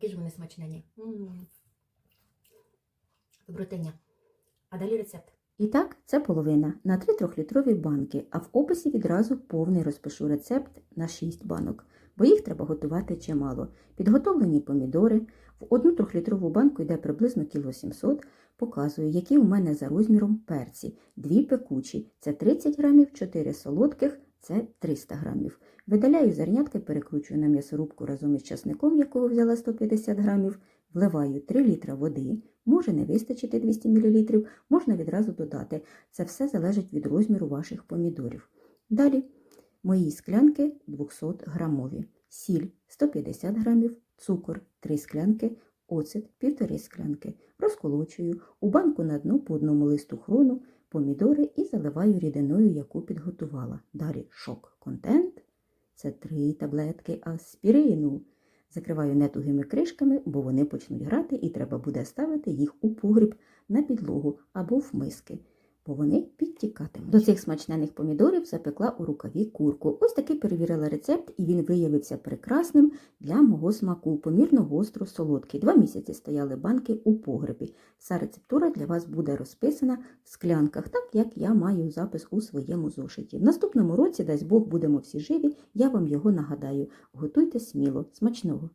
Які ж вони смачнені. М. Добротення. А далі рецепт. І так, це половина на 3 трьохлітрові банки, а в описі відразу повний розпишу рецепт на 6 банок, бо їх треба готувати чимало. Підготовлені помідори. В одну трьохлітрову банку йде приблизно кіло 700. Показую, які у мене за розміром перці. Дві пекучі це 30 грамів, 4 солодких це 300 грамів. Видаляю зернятки, перекручую на м'ясорубку разом із часником, якого взяла 150 грамів. Вливаю 3 літра води, може не вистачити 200 мл, можна відразу додати. Це все залежить від розміру ваших помідорів. Далі мої склянки 200 грамові, сіль 150 грамів, цукор 3 склянки, оцет 1,5 склянки. Розколочую у банку на дно по одному листу хрону, помідори і заливаю рідиною, яку підготувала. Далі шок контент. Це три таблетки аспірину. Закриваю нетугими кришками, бо вони почнуть грати і треба буде ставити їх у погріб на підлогу або в миски, бо вони підтікатимуть. До цих смачнених помідорів запекла у рукаві курку. Ось такий перевірила рецепт, і він виявився прекрасним для мого смаку, помірно гостро солодкий. Два місяці стояли банки у погребі. Вся рецептура для вас буде розписана в склянках, так як я маю запис у своєму зошиті. В наступному році, дасть Бог, будемо всі живі, я вам його нагадаю. Готуйте сміло, смачного!